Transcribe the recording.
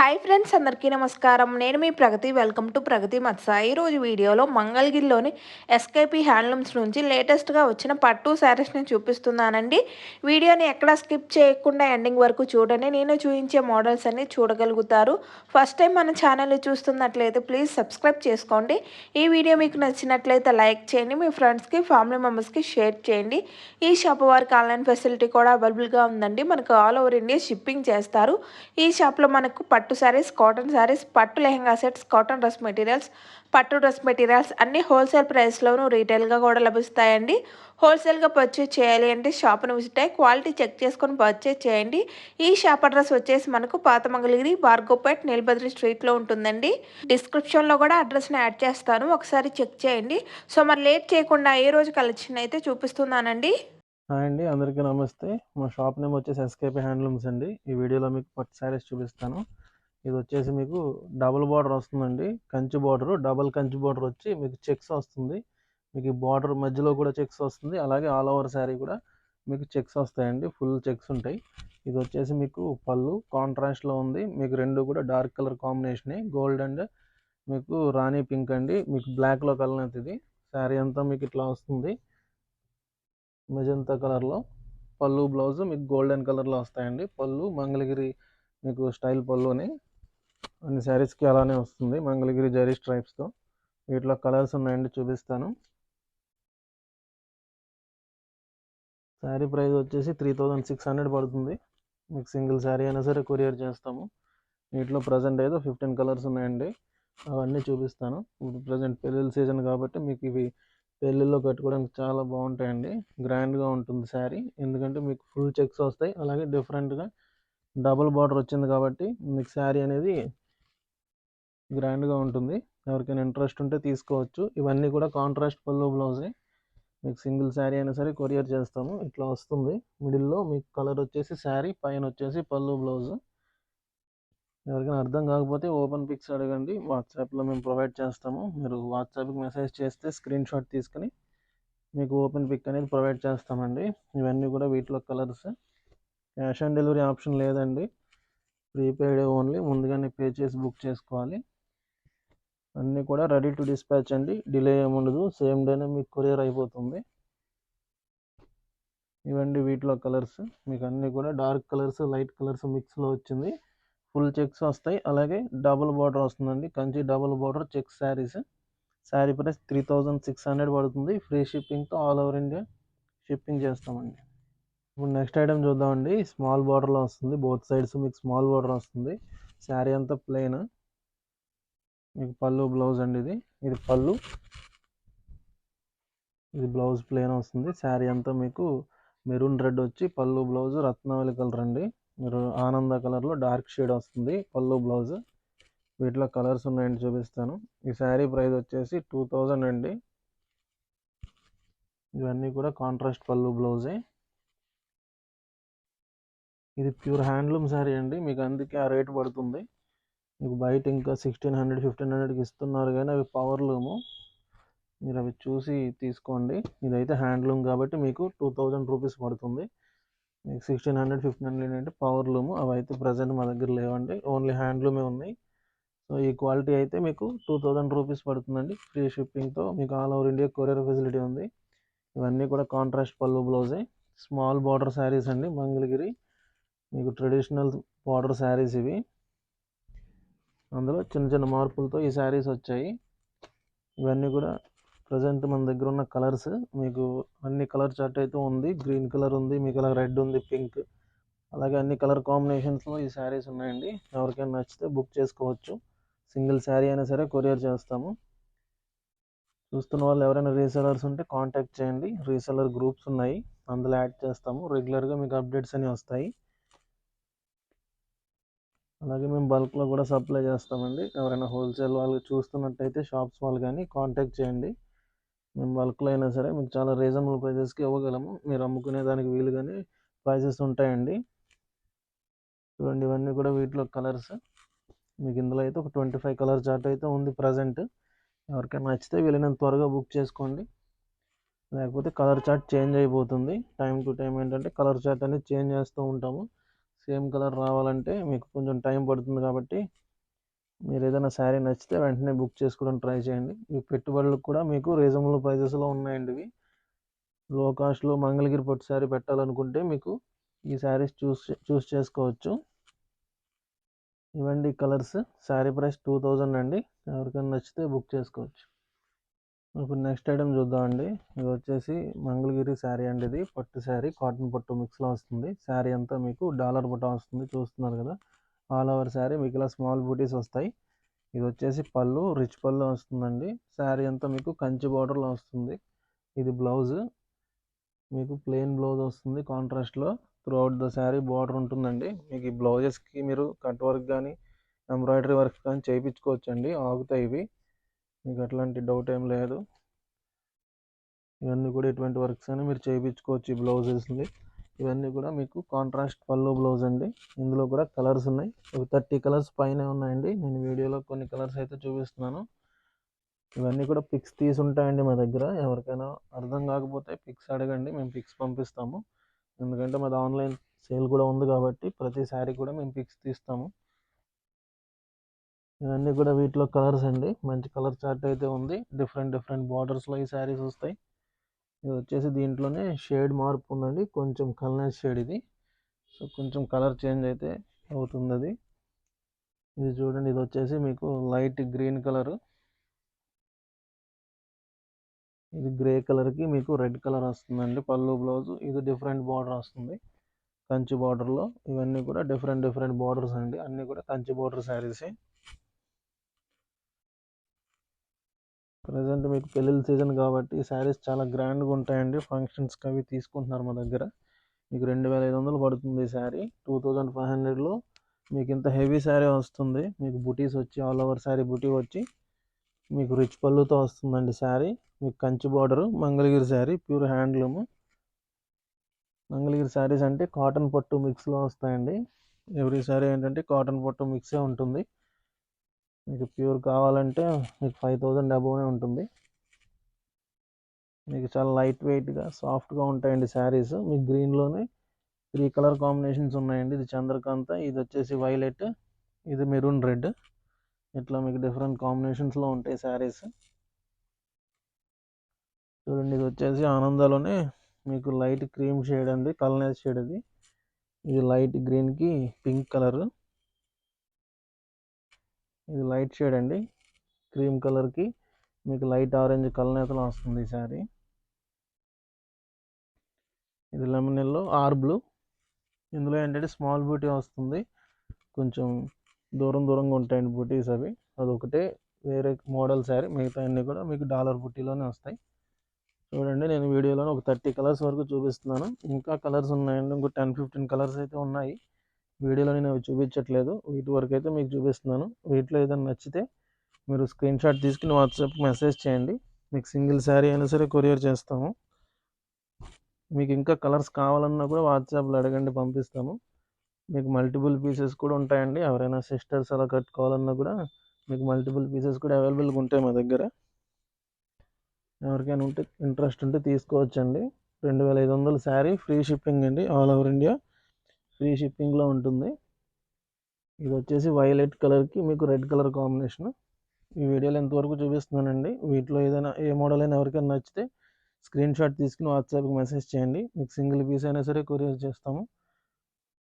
Hi friends అందరికీ నమస్కారం. నేను మీ ప్రగతి వెల్కమ్ టు ప్రగతి మత్స. ఈరోజు వీడియోలో మంగళగిరిలోని ఎస్కేపీ హ్యాండ్లూమ్స్ నుంచి లేటెస్ట్గా వచ్చిన పట్టు శారీస్ని చూపిస్తున్నానండి. వీడియోని ఎక్కడ స్కిప్ చేయకుండా ఎండింగ్ వరకు చూడండి. నేను చూపించే మోడల్స్ అన్ని చూడగలుగుతారు. ఫస్ట్ టైం మన ఛానల్ చూస్తున్నట్లయితే ప్లీజ్ సబ్స్క్రైబ్ చేసుకోండి. ఈ వీడియో మీకు నచ్చినట్లయితే లైక్ చేయండి. మీ ఫ్రెండ్స్కి ఫ్యామిలీ మెంబర్స్కి షేర్ చేయండి. ఈ షాప్ వారికి ఆన్లైన్ ఫెసిలిటీ కూడా అవైలబుల్గా ఉందండి. మనకు ఆల్ ఓవర్ ఇండియా షిప్పింగ్ చేస్తారు. ఈ షాప్లో మనకు పట్టు పట్టు శారీస్ కాటన్ శారీస్ పట్టు lehenga sets cotton dress materials పట్టు డ్రెస్ మెటీరియల్స్ అన్నీ హోల్సేల్ ప్రైస్లోనూ రీటైల్గా కూడా లభిస్తాయండి. హోల్సేల్గా పర్చేజ్ చేయాలి అంటే షాప్ను విజిట్ అయ్యి క్వాలిటీ చెక్ చేసుకొని పర్చేజ్ చేయండి. ఈ షాప్ అడ్రస్ వచ్చేసి మనకు పాత మంగళగిరి భార్గోపేట్ స్ట్రీట్లో ఉంటుందండి. డిస్క్రిప్షన్లో కూడా అడ్రస్ని యాడ్ చేస్తాను. ఒకసారి చెక్ చేయండి. సో మరి లేట్ చేయకుండా ఏ రోజు కలెక్షన్ అయితే చూపిస్తున్నానండి? హాయ్ అండి అందరికీ నమస్తే. మా షాప్ నేమ్ వచ్చేసి ఎస్కేపీ హ్యాండ్లూమ్స్ అండి. ఈ వీడియోలో మీకు పట్టు శారీస్ చూపిస్తాను. ఇది వచ్చేసి మీకు డబుల్ బార్డర్ వస్తుందండి. Kanchi border double Kanchi border వచ్చి మీకు చెక్స్ వస్తుంది. మీకు బార్డర్ మధ్యలో కూడా చెక్స్ వస్తుంది. అలాగే ఆల్ ఓవర్ శారీ కూడా మీకు చెక్స్ వస్తాయండి. ఫుల్ చెక్స్ ఉంటాయి. ఇది వచ్చేసి మీకు పళ్ళు కాంట్రాస్ట్లో ఉంది. మీకు రెండు కూడా డార్క్ కలర్ కాంబినేషనే. గోల్డ్ అండ్ మీకు రాణి పింక్ అండి. మీకు బ్లాక్లో కలర్ ఇది. శారీ అంతా మీకు ఇట్లా వస్తుంది. మెజంతా కలర్లో పళ్ళు బ్లౌజ్ మీకు గోల్డెన్ కలర్లో వస్తాయండి. పళ్ళు మంగళగిరి మీకు స్టైల్ పళ్ళుని అన్ని శారీస్కి అలానే వస్తుంది. మంగళగిరి జరీ స్ట్రైప్స్తో వీటిలో కలర్స్ ఉన్నాయండి చూపిస్తాను. శారీ ప్రైస్ వచ్చేసి త్రీ థౌజండ్ సిక్స్ హండ్రెడ్ పడుతుంది. మీకు సింగిల్ శారీ అయినా సరే కొరియర్ చేస్తాము. వీటిలో ప్రజెంట్ అయితే ఫిఫ్టీన్ కలర్స్ ఉన్నాయండి. అవన్నీ చూపిస్తాను. ఇప్పుడు ప్రజెంట్ పెళ్ళిళ్ళ సీజన్ కాబట్టి మీకు ఇవి పెళ్ళిళ్ళలో కట్టుకోవడానికి చాలా బాగుంటాయండి. గ్రాండ్గా ఉంటుంది శారీ ఎందుకంటే మీకు ఫుల్ చెక్స్ వస్తాయి. అలాగే డిఫరెంట్గా డబుల్ బార్డర్ వచ్చింది కాబట్టి మీకు శారీ అనేది గ్రాండ్గా ఉంటుంది. ఎవరికైనా ఇంట్రెస్ట్ ఉంటే తీసుకోవచ్చు. ఇవన్నీ కూడా కాంట్రాస్ట్ పళ్ళు బ్లౌజే. మీకు సింగిల్ శారీ అయినా సరే కొరియర్ చేస్తాము. ఇట్లా వస్తుంది. మిడిల్లో మీకు కలర్ వచ్చేసి శారీ పైన వచ్చేసి పళ్ళు బ్లౌజ్. ఎవరికైనా అర్థం కాకపోతే ఓపెన్ పిక్స్ అడగండి. వాట్సాప్లో మేము ప్రొవైడ్ చేస్తాము. మీరు వాట్సాప్కి మెసేజ్ చేస్తే స్క్రీన్ షాట్ తీసుకుని మీకు ఓపెన్ పిక్ అనేది ప్రొవైడ్ చేస్తామండి. ఇవన్నీ కూడా వీటిలో colours. Cash on delivery option లేదండి. Prepaid only. ముందుగానే పే చేసి బుక్ చేసుకోవాలి. అన్నీ కూడా రెడీ టు డిస్పాచ్ అండి. డిలే ఏముండదు సేమ్ డేనే మీకు కొరియర్ అయిపోతుంది. ఇవండి వీటిలో కలర్స్ మీకు అన్నీ కూడా డార్క్ కలర్స్ లైట్ కలర్స్ మిక్స్లో వచ్చింది. ఫుల్ చెక్స్ వస్తాయి. అలాగే డబుల్ బార్డర్ వస్తుందండి. Kanchi double border checks saris sari price three thousand six hundred పడుతుంది. ఫ్రీ షిప్పింగ్తో ఆల్ ఓవర్ ఇండియా షిప్పింగ్ చేస్తామండి. ఇప్పుడు నెక్స్ట్ ఐటమ్ చూద్దామండి. స్మాల్ బార్డర్లో వస్తుంది. బోత్ సైడ్స్ మీకు స్మాల్ బార్డర్ వస్తుంది. శారీ అంతా ప్లెయిన్ మీకు పళ్ళు బ్లౌజ్ అండి ఇది. ఇది పళ్ళు. ఇది బ్లౌజ్ ప్లెయిన్ వస్తుంది. శారీ అంతా మీకు మెరూన్ రెడ్ వచ్చి పళ్ళు బ్లౌజ్ రత్నావళి కలర్ అండి. మీరు ఆనంద కలర్లో డార్క్ షేడ్ వస్తుంది పళ్ళు బ్లౌజ్. వీటిలో కలర్స్ ఉన్నాయండి చూపిస్తాను. ఈ శారీ ప్రైస్ వచ్చేసి టూ థౌజండ్ అండి. ఇవన్నీ కూడా కాంట్రాస్ట్ పళ్ళు బ్లౌజే ఇది ప్యూర్ హ్యాండ్లూమ్ శారీ అండి. మీకు అందుకే ఆ రేట్ పడుతుంది. మీకు బయట ఇంకా సిక్స్టీన్ హండ్రెడ్ ఫిఫ్టీన్ హండ్రెడ్కి ఇస్తున్నారు కానీ అవి పవర్ లూము మీరు అవి చూసి తీసుకోండి. ఇదైతే హ్యాండ్లూమ్ కాబట్టి మీకు టూ థౌజండ్ రూపీస్ పడుతుంది. మీకు సిక్స్టీన్ హండ్రెడ్ ఫిఫ్టీన్ హండ్రెడ్ అంటే పవర్ లూమ్ అవి అయితే ప్రజెంట్ మా దగ్గర లేవండి. ఓన్లీ హ్యాండ్లూమే ఉన్నాయి. సో ఈ క్వాలిటీ అయితే మీకు టూ థౌజండ్ రూపీస్ పడుతుందండి. ఫ్రీ షిప్పింగ్తో మీకు all over India courier facility ఉంది. ఇవన్నీ కూడా కాంట్రాస్ట్ పళ్ళు బ్లౌజే స్మాల్ బార్డర్ శారీస్ అండి మంగళగిరి. మీకు ట్రెడిషనల్ బార్డర్ శారీస్ ఇవి. అందులో చిన్న చిన్న మార్పులతో ఈ శారీస్ వచ్చాయి. ఇవన్నీ కూడా ప్రజెంట్ మన దగ్గర ఉన్న కలర్స్. మీకు అన్ని కలర్ చార్ట్ అయితే ఉంది. గ్రీన్ కలర్ ఉంది మీకు అలా రెడ్ ఉంది పింక్. అలాగే అన్ని కలర్ కాంబినేషన్స్లో ఈ శారీస్ ఉన్నాయండి. ఎవరికైనా నచ్చితే బుక్ చేసుకోవచ్చు. సింగిల్ శారీ అయినా సరే కొరియర్ చేస్తాము. చూస్తున్న వాళ్ళు ఎవరైనా రీసెలర్స్ ఉంటే కాంటాక్ట్ చేయండి. రీసెలర్ గ్రూప్స్ ఉన్నాయి. అందులో యాడ్ చేస్తాము. రెగ్యులర్గా మీకు అప్డేట్స్ అన్నీ వస్తాయి. అలాగే మేము బల్క్లో కూడా సప్లై చేస్తామండి. ఎవరైనా హోల్సేల్ వాళ్ళు చూస్తున్నట్టయితే షాప్స్ వాళ్ళు కానీ కాంటాక్ట్ చేయండి. మేము బల్క్లో అయినా సరే మీకు చాలా రీజనబుల్ ప్రైజెస్కి ఇవ్వగలము. మీరు అమ్ముకునే దానికి వీలుగానే ప్రైజెస్ ఉంటాయండి. చూడండి ఇవన్నీ కూడా వీటిలో కలర్స్. మీకు ఇందులో అయితే ఒక ట్వంటీ ఫైవ్ కలర్ చార్ట్ అయితే ఉంది ప్రజెంట్. ఎవరికైనా నచ్చితే వీళ్ళని త్వరగా బుక్ చేసుకోండి. లేకపోతే కలర్ చార్ట్ చేంజ్ అయిపోతుంది. టైం టు టైం ఏంటంటే కలర్ చార్ట్ అనేది చేంజ్ చేస్తూ ఉంటాము. సేమ్ కలర్ రావాలంటే మీకు కొంచెం టైం పడుతుంది కాబట్టి మీరు ఏదైనా శారీ నచ్చితే వెంటనే బుక్ చేసుకోవడానికి ట్రై చేయండి. ఈ పెట్టుబడులకు కూడా మీకు రీజనబుల్ ప్రైజెస్లో ఉన్నాయండి ఇవి. లో కాస్ట్లో మంగళగిరి పట్టు శారీ పెట్టాలనుకుంటే మీకు ఈ శారీస్ చూస్ చూస్ చేసుకోవచ్చు. ఇవండి colours. Sari price two thousand అండి. ఎవరికైనా నచ్చితే బుక్ చేసుకోవచ్చు. ఇప్పుడు నెక్స్ట్ ఐటమ్ చూద్దామండి. ఇది వచ్చేసి మంగళగిరి శారీ అండి ఇది. పట్టు శారీ కాటన్ పట్టు మిక్స్లో వస్తుంది. శారీ అంతా మీకు డాలర్ బుట్ట వస్తుంది. చూస్తున్నారు కదా. ఆల్ ఓవర్ శారీ మీకు ఇలా స్మాల్ బూటీస్ వస్తాయి. ఇది వచ్చేసి పళ్ళు రిచ్ పళ్ళు వస్తుందండి. శారీ అంతా మీకు కంచి బార్డర్లో వస్తుంది. ఇది బ్లౌజ్ మీకు ప్లెయిన్ బ్లౌజ్ వస్తుంది కాంట్రాస్ట్లో త్రూఅవుట్ ద శారీ బార్డర్ ఉంటుందండి. మీకు ఈ బ్లౌజెస్కి మీరు కట్ వర్క్ కానీ ఎంబ్రాయిడరీ వర్క్ కానీ చేయించుకోవచ్చండి. ఆగుతాయి ఇవి. మీకు అట్లాంటి డౌట్ ఏం లేదు. ఇవన్నీ కూడా ఇటువంటి వర్క్స్ అని మీరు చేయించుకోవచ్చు ఈ బ్లౌజెస్ని ఇవన్నీ కూడా మీకు కాంట్రాస్ట్ పళ్ళు బ్లౌజ్ అండి. ఇందులో కూడా కలర్స్ ఉన్నాయి. ఒక థర్టీ కలర్స్ పైన ఉన్నాయండి. నేను వీడియోలో కొన్ని కలర్స్ అయితే చూపిస్తున్నాను. ఇవన్నీ కూడా పిక్స్ తీసి ఉంటాయండి మా దగ్గర. ఎవరికైనా అర్థం కాకపోతే పిక్స్ అడగండి. మేము పిక్స్ పంపిస్తాము. ఎందుకంటే మాది ఆన్లైన్ సేల్ కూడా ఉంది కాబట్టి ప్రతి శారీ కూడా మేము పిక్స్ తీస్తాము. ఇవన్నీ కూడా వీటిలో కలర్స్ అండి. మంచి కలర్ చార్ట్ అయితే ఉంది. డిఫరెంట్ డిఫరెంట్ బార్డర్స్లో ఈ శారీస్ వస్తాయి. ఇది వచ్చేసి దీంట్లోనే షేడ్ మార్పు ఉందండి. కొంచెం కల్నెస్ షేడ్ ఇది. సో కొంచెం కలర్ చేంజ్ అయితే అవుతుంది అది ఇది చూడండి. ఇది వచ్చేసి మీకు లైట్ గ్రీన్ కలర్. ఇది గ్రే కలర్కి మీకు రెడ్ కలర్ వస్తుందండి. పళ్ళు బ్లౌజ్ ఇది డిఫరెంట్ బార్డర్ వస్తుంది. కంచి బార్డర్లో. ఇవన్నీ కూడా డిఫరెంట్ డిఫరెంట్ బార్డర్స్ అండి. అన్నీ కూడా కంచి బార్డర్ శారీసే. ప్రజెంట్ మీకు పెళ్ళిళ్ళ సీజన్ కాబట్టి శారీస్ చాలా గ్రాండ్గా ఉంటాయండి. ఫంక్షన్స్కి అవి తీసుకుంటున్నారు మా దగ్గర. మీకు రెండు వేల ఐదు వందలు పడుతుంది ఈ శారీ. టూ థౌజండ్ ఫైవ్ హండ్రెడ్లో మీకు ఇంత హెవీ శారీ వస్తుంది. మీకు బుటీస్ వచ్చి ఆల్ ఓవర్ శారీ బుటీ వచ్చి మీకు రిచ్ పళ్ళుతో వస్తుందండి శారీ. మీకు Kanchi border Mangalagiri sari pure handloom Mangalagiri saris అంటే కాటన్ పట్టు మిక్స్లో వస్తాయండి. ఎవ్రీ శారీ ఏంటంటే కాటన్ పట్టు మిక్సే ఉంటుంది. మీకు ప్యూర్ కావాలంటే మీకు ఫైవ్ థౌజండ్ అబోవ్నే ఉంటుంది. మీకు చాలా లైట్ వెయిట్గా సాఫ్ట్గా ఉంటాయండి శారీస్. మీకు గ్రీన్లోనే త్రీ కలర్ కాంబినేషన్స్ ఉన్నాయండి. ఇది చంద్రకాంత ఇది వచ్చేసి వైలెట్ ఇది మెరూన్ రెడ్. ఇట్లా మీకు డిఫరెంట్ కాంబినేషన్స్లో ఉంటాయి శారీస్. చూడండి ఇది వచ్చేసి ఆనందాలోనే మీకు లైట్ క్రీమ్ షేడ్ అండి కలనేస్ షేడ్ అది. ఇది లైట్ గ్రీన్కి పింక్ కలర్. ఇది లైట్ షేడ్ అండి. క్రీమ్ కలర్కి మీకు లైట్ ఆరెంజ్ కలనేతలో వస్తుంది ఈ శారీ ఇది లెమన్ ఎల్లో ఆర్ బ్లూ. ఇందులో ఏంటంటే స్మాల్ బూటీ వస్తుంది. కొంచెం దూరం దూరంగా ఉంటాయండి బూటీస్ అవి. అదొకటే వేరే మోడల్ శారీ మిగతా అన్నీ కూడా మీకు డాలర్ బుట్టీలోనే వస్తాయి. చూడండి నేను వీడియోలో ఒక థర్టీ కలర్స్ వరకు చూపిస్తున్నాను. ఇంకా కలర్స్ ఉన్నాయండి. ఇంకో టెన్ ఫిఫ్టీన్ కలర్స్ అయితే ఉన్నాయి. వీడియోలో నేను అవి చూపించట్లేదు. వీటి వరకు అయితే మీకు చూపిస్తున్నాను. వీటిలో ఏదైనా నచ్చితే మీరు స్క్రీన్ షాట్ తీసుకుని వాట్సాప్ మెసేజ్ చేయండి. మీకు సింగిల్ శారీ అయినా సరే కొరియర్ చేస్తాము. మీకు ఇంకా కలర్స్ కావాలన్నా కూడా వాట్సాప్లో అడగండి పంపిస్తాము. మీకు మల్టిపుల్ పీసెస్ కూడా ఉంటాయండి. ఎవరైనా సిస్టర్స్ అలా కట్టుకోవాలన్నా కూడా మీకు మల్టిపుల్ పీసెస్ కూడా అవైలబుల్గా ఉంటాయి మా దగ్గర. ఎవరికైనా ఉంటే ఇంట్రెస్ట్ ఉంటే తీసుకోవచ్చండి. రెండు వేల ఐదు వందల శారీ ఫ్రీ షిప్పింగ్ అండి ఆల్ ఓవర్ ఇండియా ఫ్రీ షిప్పింగ్లో ఉంటుంది. ఇది వచ్చేసి వైలెట్ కలర్కి మీకు రెడ్ కలర్ కాంబినేషన్. ఈ వీడియోలో ఎంతవరకు చూపిస్తున్నానండి. వీటిలో ఏదైనా ఏ మోడల్ అయినా ఎవరికైనా నచ్చితే స్క్రీన్ షాట్ తీసుకుని వాట్సాప్కి మెసేజ్ చేయండి. మీకు సింగిల్ పీస్ అయినా సరే కొరియర్ చేస్తాము.